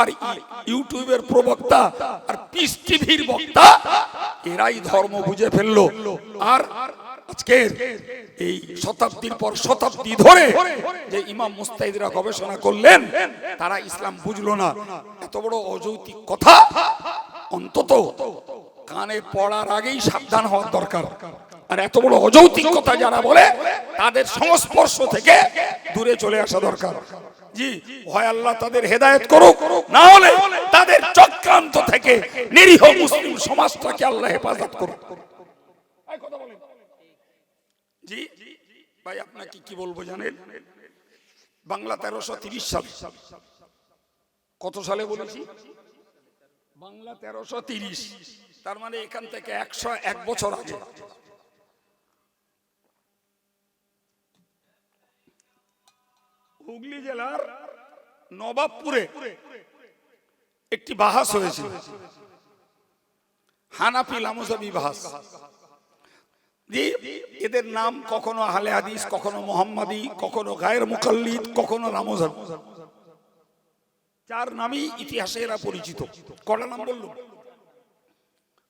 আর ইউটিউবের প্রবক্তা আর পিস টিভির বক্তা, এরাই ধর্ম বুঝে ফেলল। আর এই শতাব্দীর পর শতাব্দী ধরে যে ইমাম মুস্তাহিদরা গবেষণা করলেন, তারা ইসলাম বুঝলো না। এত বড় অযৌক্তিক কথা, অন্তত কানে পড়ার আগেই সাবধান হওয়ার দরকার। আর এত বড় অযৌক্তিক কথা যারা বলে, তাদের সংস্পর্শ থেকে দূরে চলে আসা দরকার। জি, হয় আল্লাহ তাদের হেদায়েত করুক, না হলে তাদের চক্রান্ত থেকে নিরীহ মুসলিম সমাজটাকে আল্লাহ হেফাজত করুক। জি, ভাই, আপনাকে কি বলব জানেন? বাংলা তেরোশো তিরিশ সাল। কত সালে বলেছি? বাংলা তেরোশো তিরিশ। তার মানে এখান থেকে একশো এক বছর আগে। হুগলি জেলার নবাবপুরে একটি বাহাস হয়েছিল। হানাফি লামুজাবি বাহাস। এদের নাম কখনো আহলে হাদিস, কখনো মোহাম্মদী, কখনো গায়ের মুকাল্লিদ, কখনো রামজাবি চার নামই ইতিহাসে এরা পরিচিত। কটা নাম বলল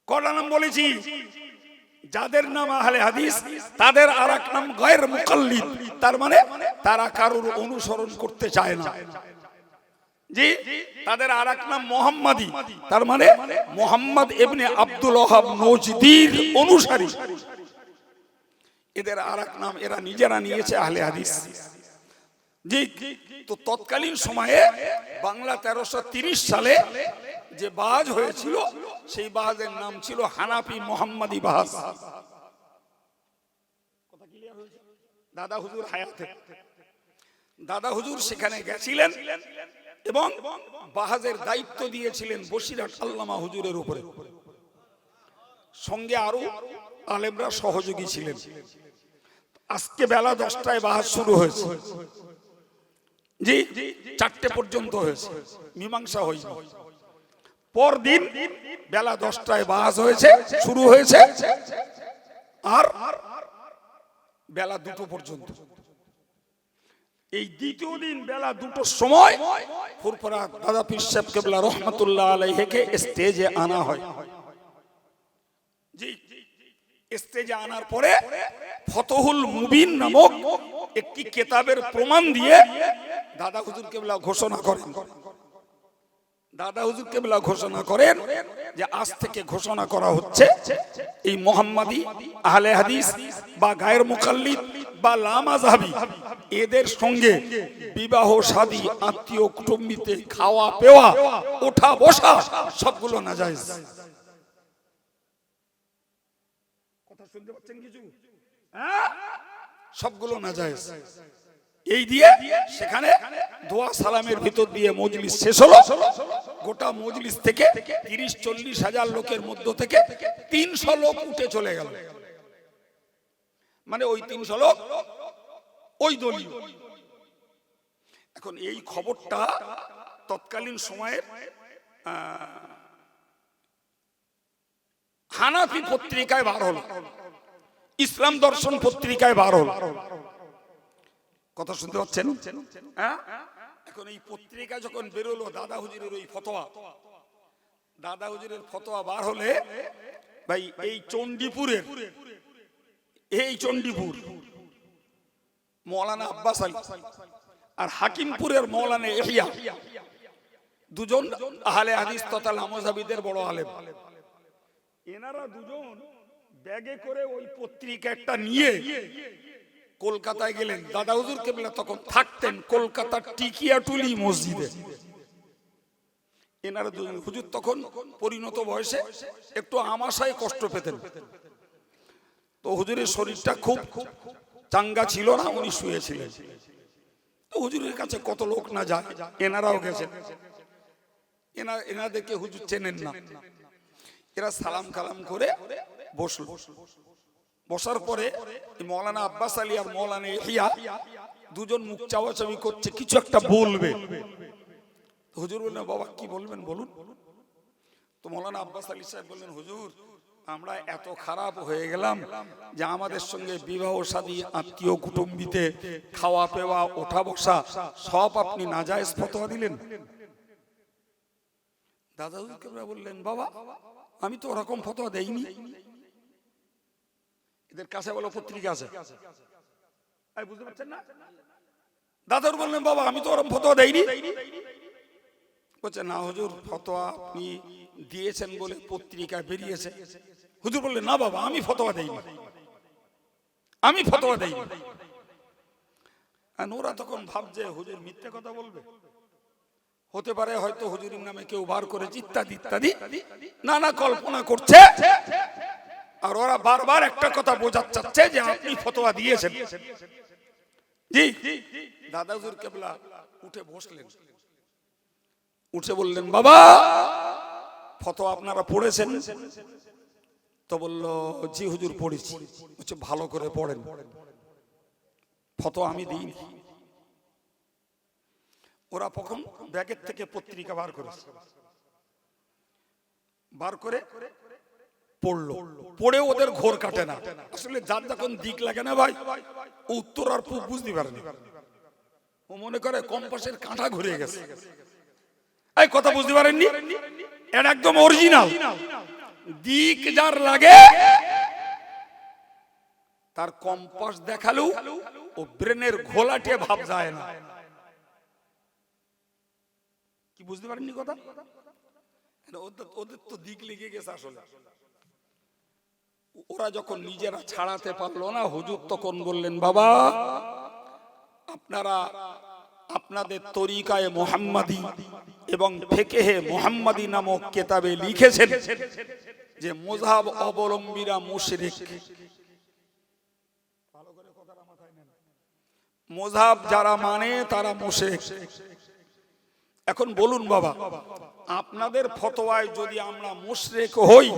কটা নাম বলেছি? যাদের নাম আহলে হাদিস, তাদের আর এক নাম গয়ের মুকল্লিদ। তার মানে তারা কারোর অনুসরণ করতে চায় না। জি, তাদের আর এক নাম মোহাম্মদী। তার মানে মোহাম্মদ এমনি আব্দুল ওহাব নজদির অনুসারী। এদের আর এক নাম এরা নিজেরা নিয়েছে আহলে হাদিস। জি তো তৎকালীন সময়ে বাংলা তেরোশো সালে যে বাজ হয়েছিল, সেই বাজের নাম ছিল হানাফি মোহাম্মদী বাজ। দাদা হুজুর হায়াতে। দাদা হুজুর সেখানে গেছিলেন এবং বাহাজের দায়িত্ব দিয়েছিলেন বসিরহাট আল্লামা হুজুরের উপরে। সঙ্গে আরও আলেমরা সহযোগী ছিলেন। আজকে বেলা দশটায় বাহাজ শুরু হয়েছে। জি চারটে পর্যন্ত হয়েছে। মীমাংসা হয়নি। পরদিন বেলা দশটায় বাস হয়েছে, শুরু হয়েছে, আর বেলা দুটো পর্যন্ত। এই দ্বিতীয় দিন বেলা দুটোর সময় ফুরফুরা দাদা পীর সাহেব কেবলা রহমতুল্লাহ আলাইহিকে স্টেজে আনা হয়। স্টেজে আনার পরে ফতহুল মুবিন নামক একটি কেতাবের প্রমাণ দিয়ে দাদা হুজুর কেবলা ঘোষণা করেন। দাদা হুজুর কেবলা ঘোষণা করেন যে আজ থেকে ঘোষণা করা হচ্ছে এই মোহাম্মদী আহলে হাদিস বা গায়ের মুকাল্লিদ বা লামাজাবি এদের সঙ্গে বিবাহ, শাদী, আত্মীয় কুটুম্বিতে খাওয়া, পেওয়া, ওঠা, বসা সবগুলো না যায় কথা শুনতে পাচ্ছেন কিছু হ্যাঁ? সবগুলো না যায়। এই দিয়ে সেখানে দোয়া সালামের ভিতর দিয়ে মজলিস শেষ হলো। গোটা মজলিস থেকে তিরিশ চল্লিশ হাজার লোকের মধ্য থেকে তিনশো লোক উঠে চলে গেল। মানে ওই তিনশো লোক ওই দলীয়। এখন এই খবরটা তৎকালীন সময়ের হানাফি পত্রিকায় বার হলো। ইসলাম দর্শন পত্রিকায় বার কথা শুনতে পাচ্ছেন? হ্যাঁ? এখন এই পত্রিকা যখন বেরোলো, দাদা হুজুরের ওই ফতোয়া। দাদা হুজুরের ফতোয়া বার হলে, ভাই, এই চণ্ডীপুরের, এই চণ্ডীপুর, মৌলানা আব্বাস আলী আর হাকিমপুরের মৌলানা এহিয়া, দুজন আহলে হাদিস তথা লামজাবিদের বড় আলেম। এনারা দুজন ব্যাগে করে ওই পত্রিকা একটা নিয়ে কলকাতায় গেলেন। দাদা হুজুর কেবলা তখন থাকতেন কলকাতার টিকিয়াটুলি মসজিদে। এনারা হুজুর তখন পরিণত বয়সে একটু আমাশায় কষ্ট পেতেন। তো হুজুরের শরীরটা খুব চাঙ্গা ছিল না, উনি শুয়েছিলেন। তো হুজুরের কাছে কত লোক না যায়, এনারাও গেছেন। এনা এনাদেরকে হুজুর চেনেন না। এরা সালাম কালাম করে বসল। বসার পরে মৌলানা আব্বাস আলী আর মৌলানা ইহিয়া দুজন মুখ চাওয়াচাবি করছে, কিছু একটা বলবে। হুজুর বললেন, বাবা, কি বলবেন বলুন? তো মৌলানা আব্বাস আলী সাহেব বললেন, হুজুর, আমরা এত খারাপ হয়ে গেলাম যে আমাদের সঙ্গে বিবাহ শাদী আত্মীয় কুটুম্বিতে খাওয়া, পেওয়া, ওঠা, বসা, সব আপনি নাজায়েজ ফতোয়া দিলেন? দাদা বললেন, বাবা, আমি তো ওরকম ফতোয়া দেইনি। এদের কাছে বলো পত্রিকা আছে। এই বুঝতে পারছেন না? দাদার বললেন বাবা আমি তো ওরকম ফতোয়া দেইনি। বলছে না হুজুর ফতোয়া আপনি দিয়েছেন বলে পত্রিকায় বেরিয়েছে। হুজুর বললেন না বাবা আমি ফতোয়া দেইনি। আমি ফতোয়া দেইনি। আর ওরা তখন ভাবছে হুজুর মিথ্যে কথা বলবে? হতে পারে হয়তো হুজুরের নামে কেউ বার করেছে ইত্যাদি ইত্যাদি। নানা কল্পনা করছে। আর ওরা বারবার একটা কথা বোঝাতে চাচ্ছে যে আপনি ফতোয়া দিয়েছেন। জি দাদা হুজুর কেবলা, উঠে বসলেন। উঠে বললেন, বাবা, ফতোয়া আপনারা পড়েছেন? তো বলল, জি হুজুর, পড়েছি। হচ্ছে ভালো করে পড়েন। ফতোয়া আমি দিই ওরা তখন ব্যাগের থেকে পত্রিকা বার করেছে। বার করে পড়ল। পড়ে ওদের ঘোর কাটে না। আসলে যার যখন দিক লাগে না ভাই, উত্তর আর পূব বুঝতে পারেনি ও মনে করে কম্পাসের কাঁটা ঘুরে গেছে। এই কথা বুঝতে পারেননি? এটা একদম অরিজিনাল দিক যার লাগে, তার কম্পাস দেখালেও ও ব্রেনের ঘোলাটে ভাব যায় না। কি বুঝতে পারেননি কথা? ওদের তো দিক লেগে গেছে আসলে। ওরা যখন নিজেরা ছাড়াতে পারল না, হুজুর তখন বললেন, বাবা, আপনারা আপনাদের তরিকায় মোহাম্মদী এবং ফেকেহে মোহাম্মদী নামক কেতাবে লিখেছেন যে মোজাব অবলম্বীরা মুশরিক। মোজাব যারা মানে তারা মুশরিক। এখন বলুন বাবা, আপনাদের ফতোয়ায় যদি আমরা মুশরেক হই,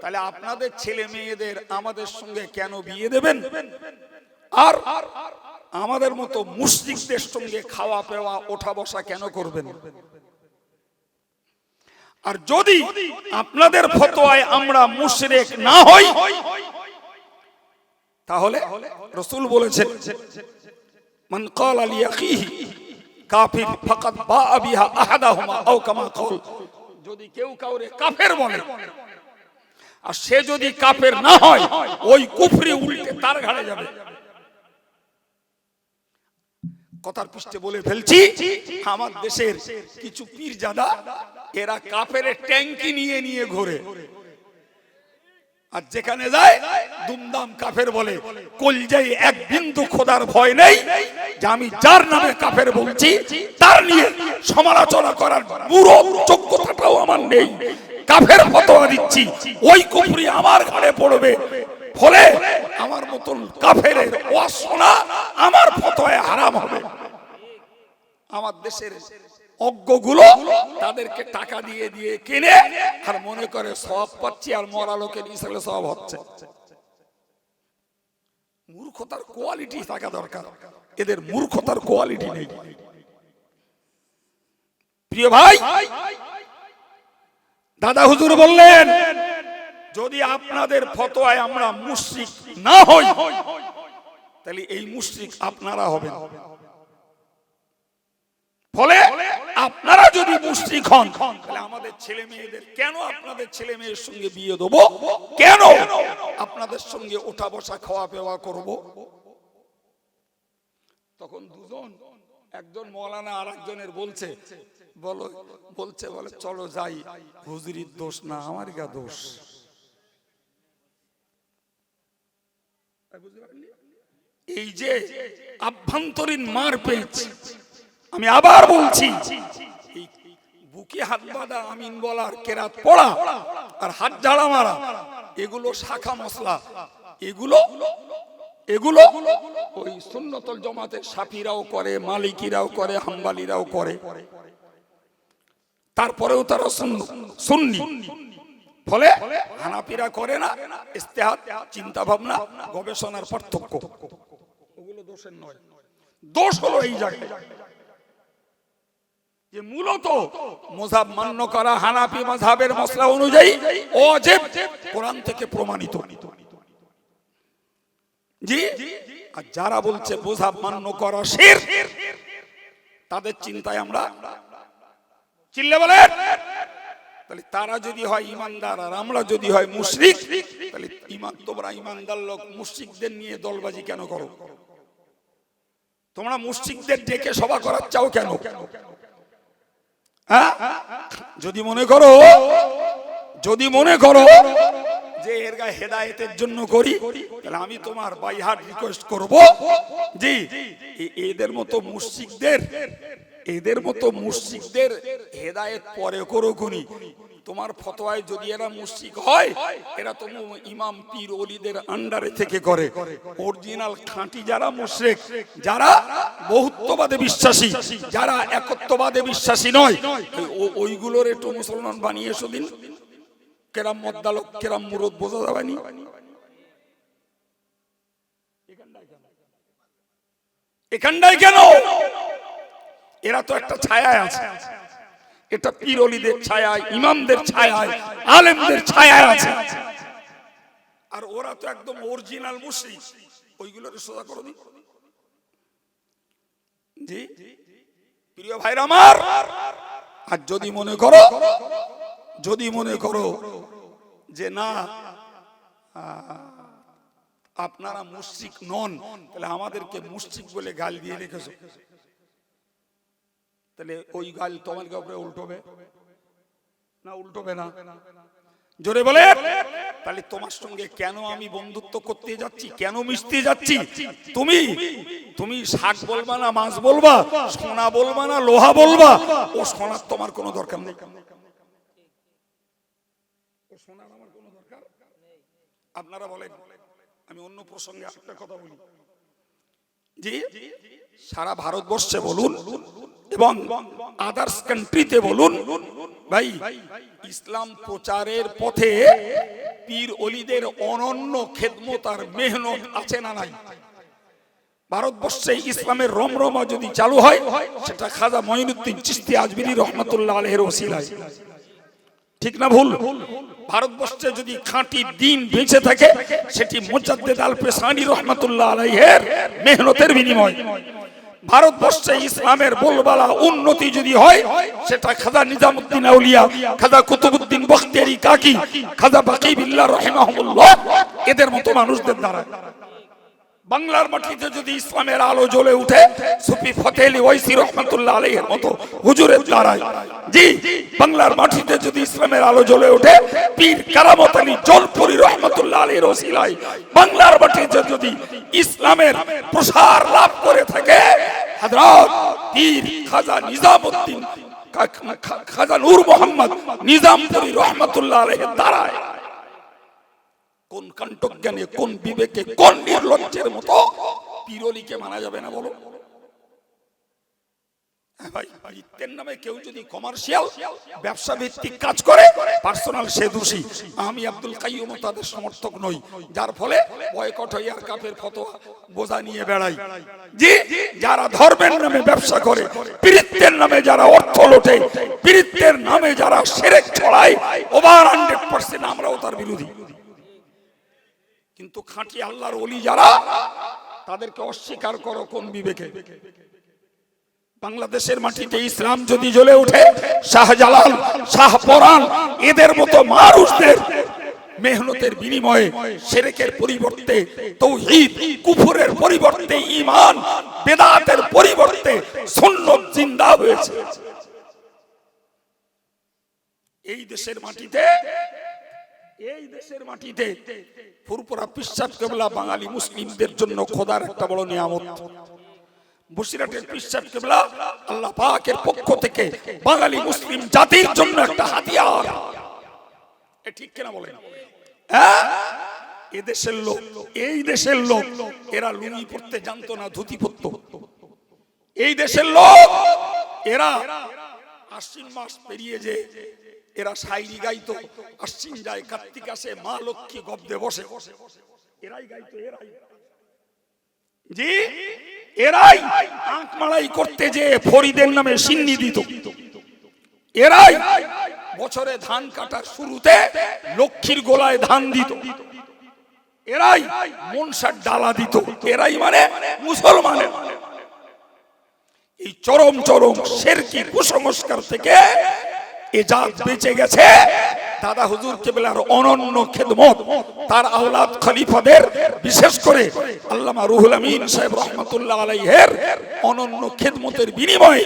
তাহলে আপনাদের ছেলে মেয়েদের আমাদের সঙ্গে কেন বিয়ে দেবেন? আর আমাদের মতো মুসলিকদের সঙ্গে খাওয়া পেওয়া, ওঠা বসা কেন করবেন? আর যদি আপনাদের ফতোয়ায় আমরা মুশরেক না হই, তাহলে রসুল বলেছেন, মান ক্বালা লিয়াখিহি কাফির ফাকাত বা বিহা আহাদাহুমা আও কামা কল যদি কেউ কাউরে কাফের বলে আর সে যদি কাফের না হয় ওই কুফরি উল্টে তার ঘাড়ে যাবে। কথার পৃষ্ঠে বলে ফেলছি আমার দেশের কিছু পীরজাদা এরা কাফের ট্যাঙ্কি নিয়ে নিয়ে ঘোরে। আর যেখানে যায়, দুমদাম কাফের বলে কলজাই এক বিন্দু খোদার ভয় নেই, যে আমি যার নামে কাফের বলছি, তার নিয়ে সমালোচনা করার পুরো যোগ্যতাটাও আমার নেই। কাফের ফতোয়া দিচ্ছি, ওই কুফরি আমার ঘরে পড়বে। ফলে আমার মতন কাফের ওয়াজ শোনা আমার ফতোয়ায় হারাম হবে। আমার দেশের অজ্ঞগুলো তাদেরকে টাকা দিয়ে দিয়ে কিনে আর মনে করে সব পাচ্ছি আর মরা লোকের ইসলে সব হচ্ছে। মূর্খতার কোয়ালিটি থাকা দরকার। এদের মূর্খতার কোয়ালিটি নেই। প্রিয় ভাই, দাদা হুজুর বললেন, যদি আপনাদের ফতোয়ায় আমরা মুশরিক না হই, তাহলে এই মুশরিক আপনারা হবেন। ফলে আপনারা যদি মুশরিক হন, তাহলে আমাদের ছেলে মেয়েদের কেন আপনাদের ছেলে মেয়ের সঙ্গে বিয়ে দেব? কেন? আপনাদের সঙ্গে ওঠা বসা, খাওয়া পেওয়া করব? তখন দুজন, একজন মৌলানা আর একজনের বলছে, বলো, বলছে, বলে, চলো যাই, হুজুরির দোষ না আমার গা দোষ। এই যে আভ্যন্তরীণ মার পেয়েছে আমি আবার বলছি বুকে হাত বাঁধা আমিন বলার কেরাত পড়া আর হাত ঝাড়া মারা, এগুলো শাখা মশলা। এগুলো এগুলো ওই সুন্নতল জমাতে সাফিরাও করে, মালিকিরাও করে, হাম্বালিরাও করে। তারপরেও তারা সুন্নি ফলে হানাপিরা করে না ইস্তেহাত চিন্তা ভাবনা গবেষণার পার্থক্য। ওগুলো দোষের নয়। দোষ হলো এই জায়গায়। যে মূলত মোজাব মান্য করা হানাফি মাযহাবের মশলা অনুযায়ী অজেব কোরআন থেকে প্রমাণিত। জি? আর যারা বলছে মোজাব মান্য করা শির, তাদের চিন্তায় আমরা চিল্লে বলেন তাহলে তারা যদি হয় ইমানদার আর আমরা যদি হয় মুশরিক, তাহলে তোমরা ইমানদার লোক, মুশরিকদের নিয়ে দলবাজি কেন করো? তোমরা মুশরিকদের ডেকে সভা করার চাও কেন কেন? হ্যাঁ? যদি মনে করো, যদি মনে করো যে এর গায়ে হেদায়েতের জন্য করি, তাহলে আমি তোমার বাইহাট রিকোয়েস্ট করব। জি। এদের মতো মুশরিকদের, এদের মতো মুশরিকদের হেদায়েত পরে করো তোমার ফতোয়ায় যদি এরা মুশরিক হয়, এরা তো ইমাম পীর ওলিদের আন্ডারে থেকে করে। অরিজিনাল খাঁটি যারা মুশরিক, যারা বহুত্ববাদে বিশ্বাসী, যারা একত্ববাদে বিশ্বাসী নয় ওইগুলোর একটু মুসলমান বানিয়ে এসো দিন। কেরাম মদ্দালক, কেরাম মুরদ বোঝা যাবে নি? এখানটায় কেন? এরা তো একটা ছায়ায় আছে। এটা পীরলিদের ছায়ায় ইমামদের ছায়ায় আলেমদের ছায়ায় আছে। আর ওরা তো একদম অরিজিনাল মুশরিক। ওইগুলোর সোজা করো জি? প্রিয় ভাইরা আমার আর যদি মনে করো যদি মনে করো যে না আপনারা মুশরিক নন তাহলে আমাদেরকে মুশরিক বলে গাল দিয়ে রেখেছো। তাহলে ওই গাল তোমার উপরে উল্টোবে। না উল্টোবে না। জোরে বলে। তাহলে তোমার সঙ্গে কেন আমি বন্ধুত্ব করতে যাচ্ছি? কেন মিশতে যাচ্ছি? তুমি তুমি শাক বলবা না মাছ বলবা? সোনা বলবা না লোহা বলবা? ও সোনার তোমার কোনো দরকার নেই। ও সোনার আমার কোনো দরকার আপনারা বলেন আমি অন্য প্রসঙ্গে একটা কথা বলি। জি সারা ভারতবর্ষে বলুন এবং আদার্স কান্ট্রিতে বলুন, ভাই, ইসলাম প্রচারের পথে পীর অলিদের অনন্য খেদমত আর মেহনত আছে না নাই? ভারতবর্ষে ইসলামের রমরমা যদি চালু হয়, সেটা খাজা মঈনুদ্দিন চিস্তি আজমিরি রহমতুল্লাহ আলহের ওসিলায়। ঠিক না ভুল? ভারতবর্ষে যদি খাঁটি দিন বেঁচে থাকে, সেটি মোজাদ্দেদ আল পেশানি রহমতুল্লাহ আলাইহের মেহনতের বিনিময়। ভারতবর্ষে ইসলামের বলবালা উন্নতি যদি হয়, সেটা খাজা নিজামুদ্দিন আউলিয়া, খাজা কুতুবুদ্দিন বখতিয়ারি কাকি, খাজা বাকি বিল্লা রহিমাহুল্লাহ, এদের মতো মানুষদের দ্বারা। বাংলার মাটিতে যদি ইসলামের আলো জ্বলে উঠে, সুফি ফতেলি ওয়াইসি রহমতুল্লাহ আলাইহির মতো হুজুরের দ্বারাই জি, বাংলার মাটিতে যদি ইসলামের আলো জ্বলে ওঠে, পীর কারামত আলী জলপুরি রহমতুল্লাহ আলাইহির ওসিলায় বাংলার মাটিতে যদি ইসলামের প্রসার লাভ করে থাকে হযরত পীর খাজা নিজামউদ্দিন খাজা নূর মোহাম্মদ নিজামপুরি রহমতুল্লাহ আলাইহির দ্বারায়। কোন কণ্ঠজ্ঞানে কোন বিবেকে কোন নির্লজ্জের মতো পিরলিকে মানা যাবে না বলো? হ্যাঁ ভাই, নামে কেউ যদি কমার্শিয়াল ব্যবসা ভিত্তিক কাজ করে পার্সোনাল সে তাদের সমর্থক যার ফলে আর কাপের বোঝা নিয়ে যারা ধর্মের নামে ব্যবসা করে পীড়িতের নামে যারা অর্থ লোটে পীড়িতের নামে যারা সেরেক ছড়ায় ওভার হান্ড্রেড পার্সেন্ট আমরাও তার বিরোধী। কিন্তু খাঁটি আল্লাহর অলি যারা, তাদেরকে অস্বীকার করো কোন বিবেকে। বাংলাদেশের মাটিতে ইসলাম যদি জ্বলে ওঠে, শাহজালাল শাহপরান এদের মতো মানুষদের মেহনতের বিনিময়ে সেরেকের পরিবর্তে তৌহিদ, কুফরের পরিবর্তে ইমান বেদাতের পরিবর্তে সুন্নত জিন্দা হয়েছে। এই দেশের মাটিতে এই দেশের মাটিতে ফুরপুরা পিসাব কেবলা বাঙালি মুসলিমদের জন্য খোদার একটা বড় নিয়ামত। বসিরাটের পিসাব কেবলা আল্লাহ পাকের পক্ষ থেকে বাঙালি মুসলিম জাতির জন্য একটা হাতিয়ার। এ ঠিক কিনা বলেন? হ্যাঁ? এ দেশের লোক, এই দেশের লোক, এরা লুঙ্গি পড়তে জানতো না, ধুতি পরতো। এই দেশের লোক, এরা আশ্বিন মাস পেরিয়ে যে এরা শাইরি গাইতো আশ্বিন যায় কার্তিক আসে, মা লক্ষ্মী গব্দে বসে। এরাই গাইতো, এরাই। জি, এরাই আঁক মালাই করতে যে ফরিদের নামে সিন্নি দিত। এরাই বছরে ধান কাটার শুরুতে লক্ষ্মীর গোলায় ধান দিত। এরাই মনসার ডালা দিত। এরাই মানে মুসলমানের। এই চরম চরম শেরকি কুসংস্কার থেকে এ জাত বেঁচে গেছে। দাদা হুজুর কেবলার অনন্য খেদমত। তার আওলাদ খলিফাদের, বিশেষ করে আল্লামা রুহুল আমিন সাহেব রহমতুল্লাহ আলাইহের অনন্য খেদমতের বিনিময়ে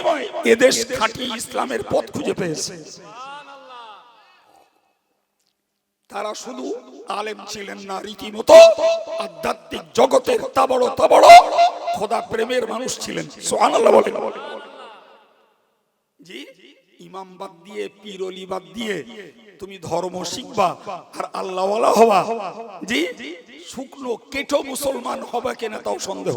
এদেশ খাঁটি ইসলামের পথ খুঁজে পেয়েছে। তারা শুধু আলেম ছিলেন না, রীতিমতো আধ্যাত্মিক জগতের তাবড় তাবড় খোদা প্রেমের মানুষ ছিলেন। সুবহানাল্লাহ বলেন। জি? ইমাম বাদ দিয়ে পিরলি বাদ দিয়ে তুমি ধর্ম শিখবা আর আল্লাহওয়ালা হবা। জি? শুকনো, কেটো মুসলমান হবে কিনা তাও সন্দেহ।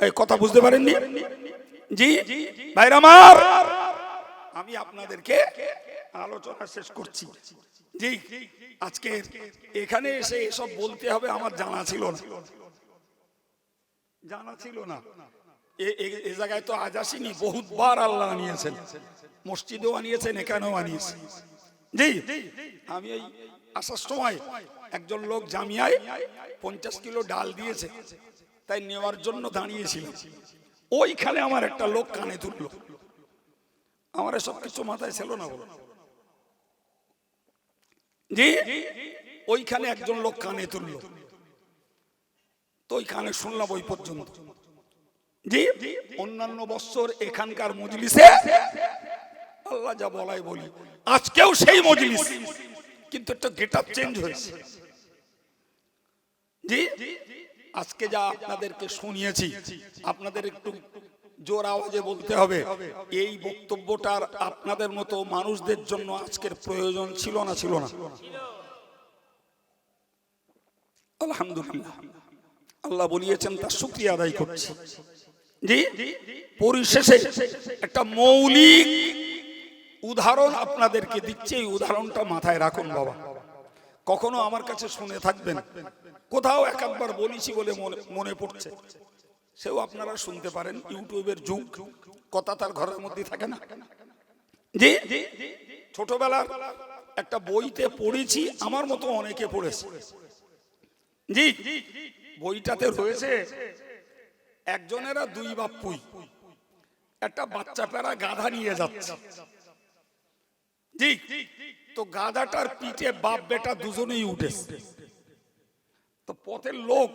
এই কথা বুঝতে পারেননি? জি? ভাইরা আমার, আমি আপনাদেরকে আলোচনা শেষ করছি। জি? আজকে এখানে এসে এসব বলতে হবে আমার জানা ছিল না। জানা ছিল না। এ- জায়গায় তো আজ আসিনি, বহুতবার আল্লাহ আনিয়েছেন মসজিদেও আনিয়েছেন এখানেও আনিয়েছেন জি, আমি এই আসার সময় একজন লোক জামিয়ায় পঞ্চাশ কিলো ডাল দিয়েছে, তাই নেওয়ার জন্য দাঁড়িয়েছিলাম। ওইখানে আমার একটা লোক কানে তুললো। আমার সব কিছু মাথায় ছিল না বলো। জি, ওইখানে একজন লোক কানে তুললো। তো ওই কানে শুনলাম ওই পর্যন্ত। জি? অন্যান্য বছর এখানকার মজলিসে আল্লাহ যা বলাই বলি। আজকেও সেই মজলিস। কিন্তু একটা গেট আপ চেঞ্জ হয়েছে। জি? আজকে যা আপনাদেরকে শুনিয়েছি, আপনাদের একটু জোর আওয়াজে বলতে হবে, এই বক্তব্যটার আপনাদের মতো মানুষদের জন্য আজকের প্রয়োজন ছিল না ছিল না? আলহামদুলিল্লাহ। আল্লাহ বলিয়েছেন, তার শুক্রিয়া আদায় করছি। জি পরিশেষে একটা মৌলিক উদাহরণ আপনাদেরকে দিচ্ছে, এই উদাহরণটা মাথায় রাখুন বাবা। কখনো আমার কাছে শুনে থাকবেন, কোথাও এক একবার বলেছি বলে মনে পড়ছে। সেও আপনারা শুনতে পারেন, ইউটিউবের যুগ, কথা তার ঘরের মধ্যে থাকে না। জি ছোটবেলার একটা বইতে পড়েছি, আমার মতো অনেকে পড়েছে। জি। বইটাতে রয়েছে একজনেরা দুই বাপুই একটা বাচ্চা পেরা গাধা নিয়ে যাচ্ছে। তো গাধাটার পিঠে বাপ বেটা দুজনেই উঠেছে। তো পথের লোক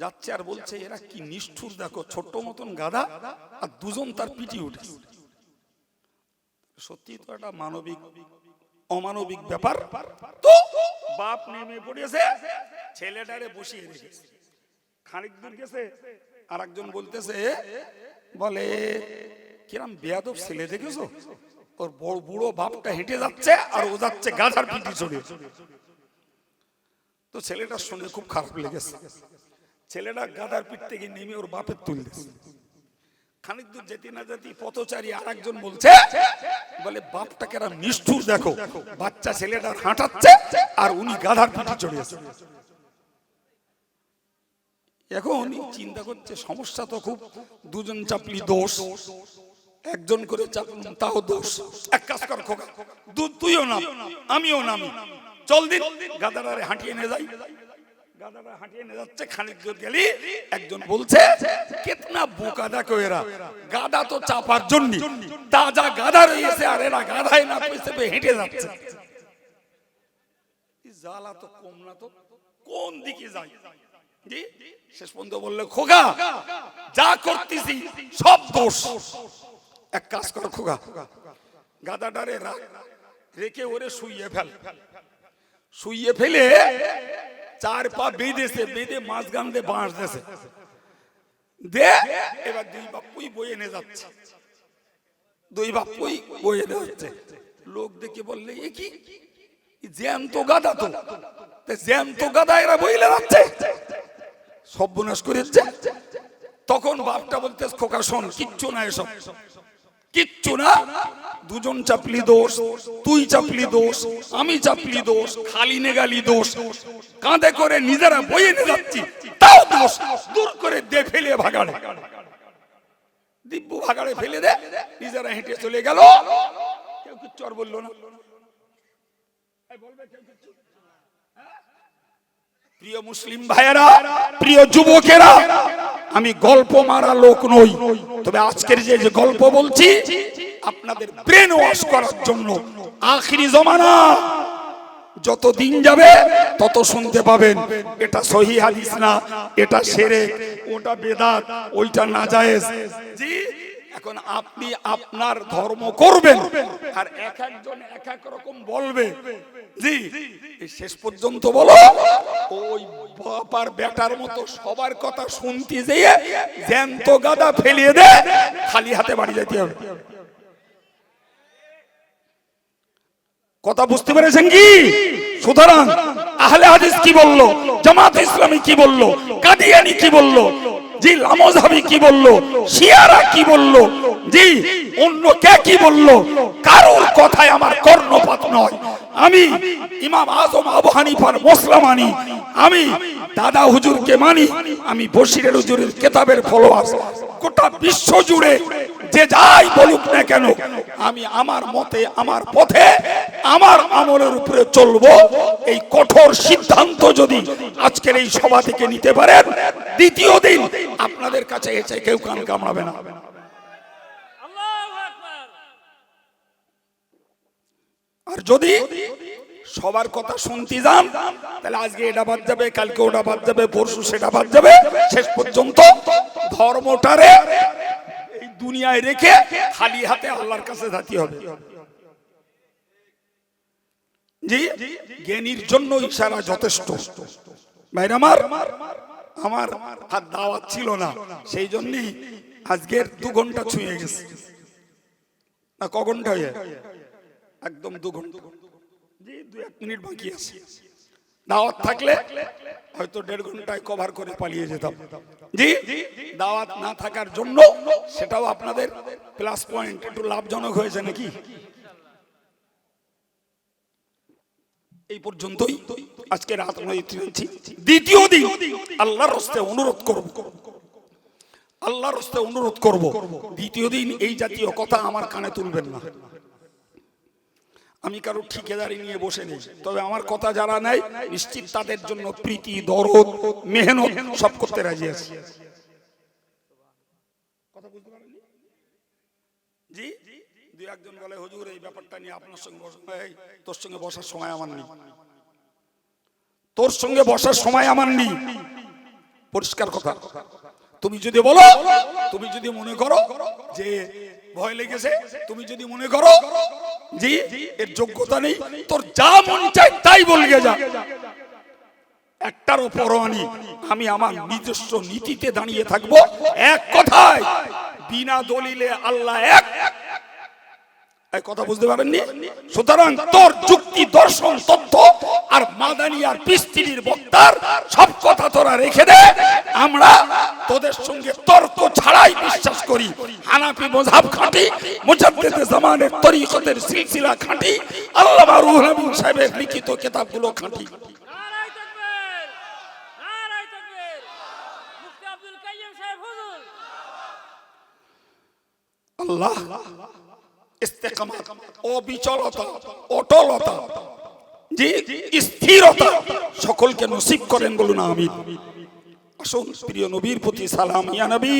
যাচ্ছে আর বলছে, এরা কি নিষ্ঠুর দেখো, ছোট্ট মতন গাধা আর দুজন তার পিঠে উঠে সত্যি তো একটা মানবিক, অমানবিক ব্যাপার। তো বাপ নেমে পড়েছে, ছেলেটারে বসিয়ে রেখেছে। খানিক দূর গেছে আর একজন বলতেছে বলে কিরাম বেয়াদব ছেলে দেখেছ? ওর বড় বুড়ো বাপটা হেঁটে যাচ্ছে আর ও যাচ্ছে গাধার পিঠে চড়ে। তো ছেলেটা শুনে খুব খারাপ লেগেছে। ছেলেটা গাধার পিঠ থেকে নেমে ওর বাপের তুলতেছে খানিক দূর যেতে না যেতে পথচারী আর একজন বলছে বলে বাপটাকে এরা নিষ্ঠুর দেখো। বাচ্চা ছেলেটা হাঁটাচ্ছে আর উনি গাধার পিঠে চড়িয়েছে এখন চিন্তা করছে, সমস্যা তো খুব, দুজন চাপলি দোষ, একজন করে তাও দোষ। এক কাজ কর, খোকা। তুইও নাম, আমিও নামি। চল দিন। গাদারে হাঁটিয়ে নিয়ে যাই। হাঁটিয়ে যাচ্ছে, খানিক একজন বলছে, কেতনা বোকা দেখো এরা। গাদা তো চাপার জন্য। আর এরা গাধায় না হেঁটে যাচ্ছে। কোন দিকে যাই? শেষ পর্যন্ত বললে, খোকা, যা করতেছি সব দোষ। এক কাজ কর খোকা, গাদাটারে রাখ, রেখে ওরে শুইয়ে ফেল। শুইয়ে ফেলে চার পা বেঁধেছে, বেঁধে মাছ গান দিয়ে বাঁশ দেছে দে, এবার দুই বাপুই বয়ে এনে যাচ্ছে। দুই বাপুই বয়ে এনে যাচ্ছে। লোক দেখে বললে, এ কি? জ্যান্ত গাদা তো। তা জ্যান্ত গাদা এরা বইলে যাচ্ছে। সর্বনাশ করেছে তখন বাপটা বলতে খোকা, শোন, কিচ্ছু না এসব। কিচ্ছু না। দুজন চাপলি দোষ, তুই চাপলি দোষ, আমি চাপলি দোষ, খালি নেগালি দোষ। কাঁধে করে নিজেরা বইয়ে নিয়ে যাচ্ছি, তাও দোষ। দূর করে দে, ফেলে ভাগাড়ে। দিব্য ভাগাড়ে ফেলে দে, নিজেরা হেঁটে চলে গেল। কেউ কিচ্ছু আর বলল না? বলবে কেউ কিচ্ছু? প্রিয় মুসলিম ভাইয়েরা, প্রিয় যুবকেরা, আমি গল্প মারা লোক নই। তবে আজকের যে গল্প বলছি, আপনাদের ব্রেন ওয়াশ করার জন্য আখিরি জমানা। যত দিন যাবে, তত শুনতে পাবেন, এটা সহি হাদিস না, এটা সেরে, ওটা বেদাত, ওইটা নাজায়েজ জি, এখন আপনি আপনার ধর্ম করবেন, আর এক একজন এক এক রকম বলবে। জি শেষ পর্যন্ত বলো, ওই বাপার বেটার মতো সবার কথা শুনতে যেয়ে জ্যান্ত গাদা ফেলিয়ে দে, খালি হাতে বাড়ি যেতে হবে। কথা বুঝতে পেরেছেন কি? সুতরাং আহলে হাদিস কি বলল? জামাত ইসলামী কি বলল? কাদিয়ানি কি বলল? জি, লামজাবি কি বলল? শিয়ারা কি বলল? জি, অন্য কে কি বলল? কারোর কথায় আমার কর্ণপাত নয়। আমি ইমাম আজম আবু হানিফার মসলা মানি আমি দাদা হুজুরকে মানি, আমি বশিরের হুজুরের কেতাবের ফলোয়ার গোটা বিশ্ব জুড়ে যে যাই বলুক না কেন, আমি আমার মতে, আমার পথে, আমার আমলের উপরে চলবো। এই কঠোর সিদ্ধান্ত যদি আজকের এই সভা থেকে নিতে পারেন, দ্বিতীয় দিন আপনাদের কাছে এসে কেউ কান কামড়াবে না আল্লাহু আকবার আর যদি সবার কথা শুনতে যান, তাহলে আজকে এটা বাদ যাবে, কালকে ওটা বাদ যাবে, পরশু সেটা বাদ যাবে। শেষ পর্যন্ত ধর্মটারে এই দুনিয়ায় রেখে খালি হাতে আল্লাহর কাছে যাতে হবে। জি, জ্ঞানীর জন্য ইশারা যথেষ্ট। ভাইরা আমার আমার হাত দাওয়াত ছিল না, সেই জন্যই আজকের দু ঘণ্টা ছুঁয়ে গেছে। না, ক ঘণ্টা হয়ে? একদম দু ঘণ্টা। দু এক মিনিট বাকি আছে। দাওয়াত থাকলে হয়তো দেড় ঘন্টায় কভার করে পালিয়ে যেতাম। জি, দাওয়াত না থাকার জন্য সেটাও আপনাদের প্লাস পয়েন্ট একটু লাভজনক হয়েছে নাকি? এই পর্যন্তই আজকে রাত দ্বিতীয় দিন আল্লাহর হস্তে অনুরোধ করব। আল্লাহর হস্তে অনুরোধ করব। দ্বিতীয় দিন এই জাতীয় কথা আমার কানে তুলবেন না। আমি কারও ঠিকাদারি নিয়ে বসে নেই। তবে আমার কথা যারা নেয়, নিশ্চিত তাদের জন্য প্রীতি, দরদ, মেহনত সব করতে রাজি আছি। একজন হুজুর, এই ব্যাপারটা নিয়ে আপনার সঙ্গে তোর সঙ্গে বসার সময় আমার নেই। তোর সঙ্গে বসার সময় আমার নেই। পরিষ্কার কথা। তুমি যদি বলো, তুমি যদি মনে করো যে ভয় লেগেছে, তুমি যদি মনে করো জি, এর যোগ্যতা নেই, তোর যা মন চাই তাই বলগে যা। একটারও পরোয়ানি, আমি আমার নিজস্ব নীতিতে দাঁড়িয়ে থাকব এক কথায়, বিনা দলিলে আল্লাহ এক। কথা বুঝতে পারেননি সুতরাং তোর যুক্তি, দর্শন, তথ্য আর মাদানি আর পিস্তিরির বক্তার সব কথা তোরা রেখে দে। আমরা তোদের সঙ্গে তর্ক ছাড়াই বিশ্বাস করি। হানাফি মজাব খাঁটি মুজাদ্দিদে জামানের তরিকতের সিলসিলা খাঁটি আল্লামা রুহুল আমিন সাহেবের লিখিত কিতাবগুলো খাঁটি। আল্লাহ ইস্তেকামাত অবিচলতা অটলতা জি স্থিরতা সকলকে নসিব করেন বলুন আমি আসুন প্রিয় নবীর প্রতি সালাম ইয়া নবী।